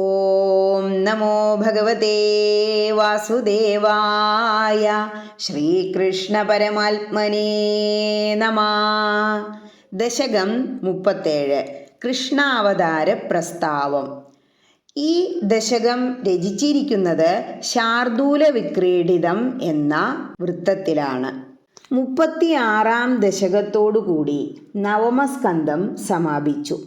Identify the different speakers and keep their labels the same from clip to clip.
Speaker 1: ഓം നമോ ഭഗവതേ വാസുദേവായ ശ്രീകൃഷ്ണ പരമാത്മനേ നമ. ദശകം മുപ്പത്തേഴ് കൃഷ്ണാവതാര പ്രസ്താവം. ഈ ദശകം രചിച്ചിരിക്കുന്നത് ശാർദൂല വിക്രീഡിതം എന്ന വൃത്തത്തിലാണ്. മുപ്പത്തിയാറാം ദശകത്തോടുകൂടി നവമസ്കന്ധം സമാപിച്ചു.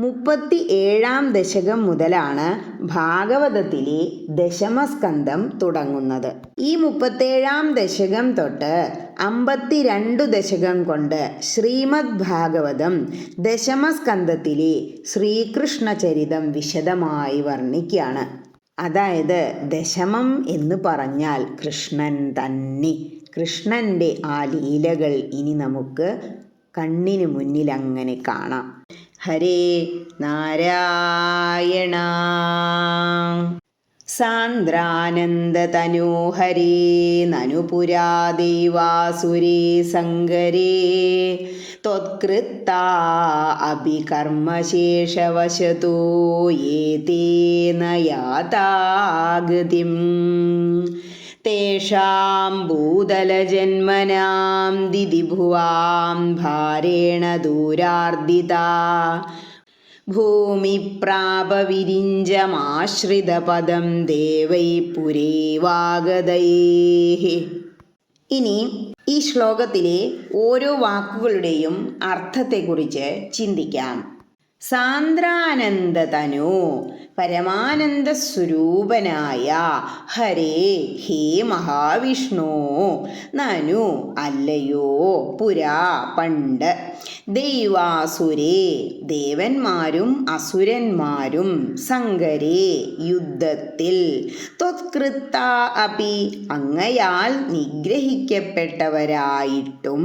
Speaker 1: മുപ്പത്തി ഏഴാം ദശകം മുതലാണ് ഭാഗവതത്തിലെ ദശമസ്കന്ധം തുടങ്ങുന്നത്. ഈ മുപ്പത്തേഴാം ദശകം തൊട്ട് അമ്പത്തിരണ്ടു ദശകം കൊണ്ട് ശ്രീമദ് ഭാഗവതം ദശമസ്കന്ധത്തിലെ ശ്രീകൃഷ്ണചരിതം വിശദമായി വർണിക്കുകയാണ്. അതായത് ദശമം എന്ന് പറഞ്ഞാൽ കൃഷ്ണൻ തന്നെ. കൃഷ്ണന്റെ ആ ലീലകൾ ഇനി നമുക്ക് കണ്ണിന് മുന്നിൽ അങ്ങനെ കാണാം. ഹരേ നാരായണ. സാന്ദ്രാനന്ദതനോഹരേ നനുപുരാ ദൈവാസുരേ സങ്കരേ ത്വത്കൃത്താ അഭി കർമ്മശേഷവശതോ ഏതേന യാതാഗതിം തേഷാം ഭൂതലജന്മനാം ദിദിഭുവാം ഭാരേണ ദൂരാർദിതാ ഭൂമിപ്രാപവിരിഞ്ചമാശ്രിതപദം ദേവൈ പുരേവാഗതൈ। ഇനി ഈ ശ്ലോകത്തിലെ ഓരോ വാക്കുകളുടെയും അർത്ഥത്തെക്കുറിച്ച് ചിന്തിക്കാം. സാന്ദ്രാനന്ദതനു. പരമാനന്ദ സ്വരൂപനായ ഹരേ ഹേ മഹാവിഷ്ണു. നനു അല്ലയോ പുരാ പണ്ട്. ദൈവാസുരേ ദേവന്മാരും അസുരന്മാരും സങ്കരേ യുദ്ധത്തിൽ. ത്വത്കൃത്ത അപി അങ്ങയാൽ നിഗ്രഹിക്കപ്പെട്ടവരായിട്ടും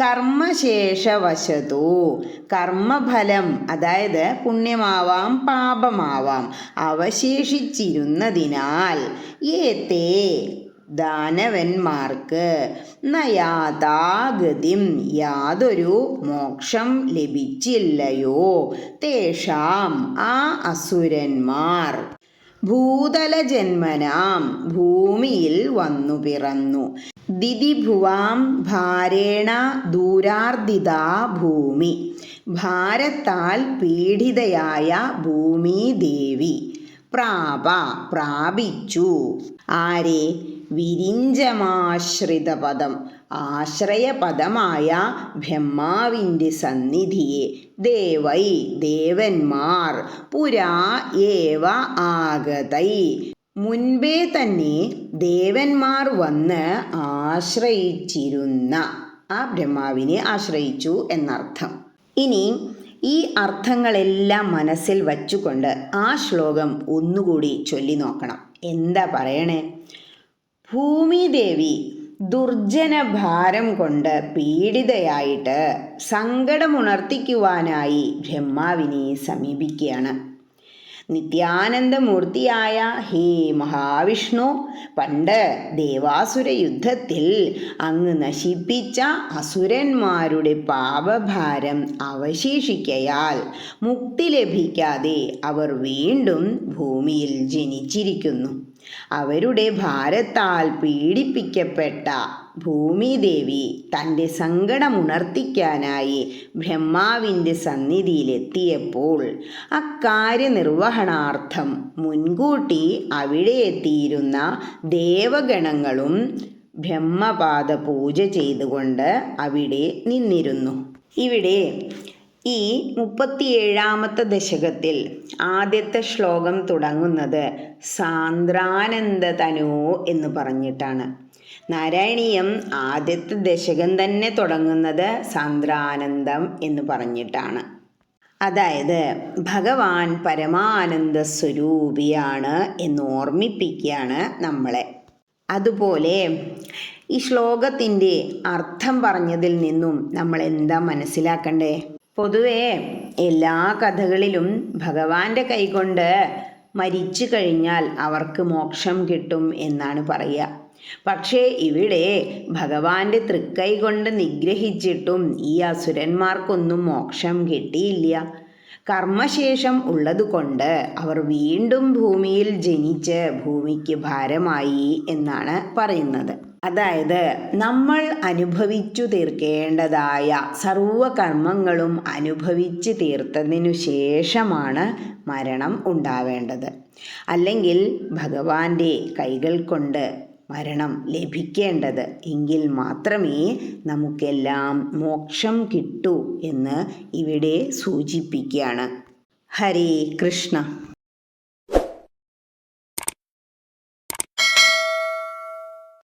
Speaker 1: കർമ്മശേഷവശതോ കർമ്മഫലം അതായത് പുണ്യമാവാം പാപമാവാം. അവശേഷിച്ചിരുന്നതിനാൽ ഏത്തേ ദാനവന്മാർക്ക് നയാതാഗതിം യാതൊരു മോക്ഷം ലഭിച്ചില്ലയോ? തേഷാം ആ അസുരന്മാർ ഭൂതലജന്മനാം ഭൂമിയിൽ വന്നു പിറന്നു. ദിദിഭുവാം ഭാരേണ ദൂരാർദിതാ ഭൂമി. ഭാരത്താൽ പീഡിതയായ ഭൂമിദേവി പ്രാപ പ്രാപിച്ചു. ആരെ? വിരിഞ്ചമാശ്രിതപദം. ആശ്രയപദമായ ബ്രഹ്മാവിന്റെ സന്നിധിയെ ദേവൈ ദേവന്മാർ പുരാ ഏവ ആഗതൈ. മുൻപേ തന്നെ ദേവന്മാർ വന്ന് ആശ്രയിച്ചിരുന്ന ആ ബ്രഹ്മാവിനെ ആശ്രയിച്ചു എന്നർത്ഥം. ഇനി ഈ അർത്ഥങ്ങളെല്ലാം മനസ്സിൽ വച്ചുകൊണ്ട് ആ ശ്ലോകം ഒന്നുകൂടി ചൊല്ലി നോക്കണം. എന്താ പറയണേ? ഭൂമിദേവി ദുർജന ഭാരം കൊണ്ട് പീഡിതയായിട്ട് സങ്കടമുണർത്തിക്കുവാനായി ബ്രഹ്മാവിനെ സമീപിക്കുകയാണ്. നിത്യാനന്ദമൂർത്തിയായ ഹേ മഹാവിഷ്ണു പണ്ട് ദേവാസുര യുദ്ധത്തിൽ അങ്ങ് നശിപ്പിച്ച അസുരന്മാരുടെ പാപഭാരം അവശേഷിക്കയാൽ മുക്തി ലഭിക്കാതെ അവർ വീണ്ടും ഭൂമിയിൽ ജനിച്ചിരിക്കുന്നു. അവരുടെ ഭാരത്താൽ പീഡിപ്പിക്കപ്പെട്ട ഭൂമിദേവി തന്റെ സങ്കടമുണർത്തിക്കാനായി ബ്രഹ്മാവിന്റെ സന്നിധിയിലെത്തിയപ്പോൾ അക്കാര്യനിർവഹണാർത്ഥം മുൻകൂട്ടി അവിടെ എത്തിയിരുന്ന ദേവഗണങ്ങളും ബ്രഹ്മപാദ പൂജ ചെയ്തുകൊണ്ട് അവിടെ നിന്നിരുന്നു. ഇവിടെ ഈ മുപ്പത്തിയേഴാമത്തെ ദശകത്തിൽ ആദ്യത്തെ ശ്ലോകം തുടങ്ങുന്നത് സാന്ദ്രാനന്ദതനോ എന്ന് പറഞ്ഞിട്ടാണ്. നാരായണീയം ആദ്യത്തെ ദശകം തന്നെ തുടങ്ങുന്നത് സാന്ദ്രാനന്ദം എന്ന് പറഞ്ഞിട്ടാണ്. അതായത് ഭഗവാൻ പരമാനന്ദ സ്വരൂപിയാണ് എന്ന് ഓർമ്മിപ്പിക്കുകയാണ് നമ്മളെ. അതുപോലെ ഈ ശ്ലോകത്തിന്റെ അർത്ഥം പറഞ്ഞതിൽ നിന്നും നമ്മൾ എന്താ മനസ്സിലാക്കണ്ടേ? പൊതുവേ എല്ലാ കഥകളിലും ഭഗവാന്റെ കൈകൊണ്ട് മരിച്ചു കഴിഞ്ഞാൽ അവർക്ക് മോക്ഷം കിട്ടും എന്നാണ് പറയുക. പക്ഷേ ഇവിടെ ഭഗവാന്റെ തൃക്കൈ കൊണ്ട് നിഗ്രഹിച്ചിട്ടും ഈ അസുരന്മാർക്കൊന്നും മോക്ഷം കിട്ടിയില്ല. കർമ്മശേഷം ഉള്ളതുകൊണ്ട് അവർ വീണ്ടും ഭൂമിയിൽ ജനിച്ച് ഭൂമിക്ക് ഭാരമായി എന്നാണ് പറയുന്നത്. അതായത് നമ്മൾ അനുഭവിച്ചു തീർക്കേണ്ടതായ സർവകർമ്മങ്ങളും അനുഭവിച്ച് തീർത്തതിനു ശേഷമാണ് മരണം ഉണ്ടാവേണ്ടത്. അല്ലെങ്കിൽ ഭഗവാന്റെ കൈകൾ കൊണ്ട് മരണം ലഭിക്കേണ്ടത്. എങ്കിൽ മാത്രമേ നമുക്കെല്ലാം മോക്ഷം കിട്ടൂ എന്ന് ഇവിടെ സൂചിപ്പിക്കുകയാണ്. ഹരേ കൃഷ്ണ.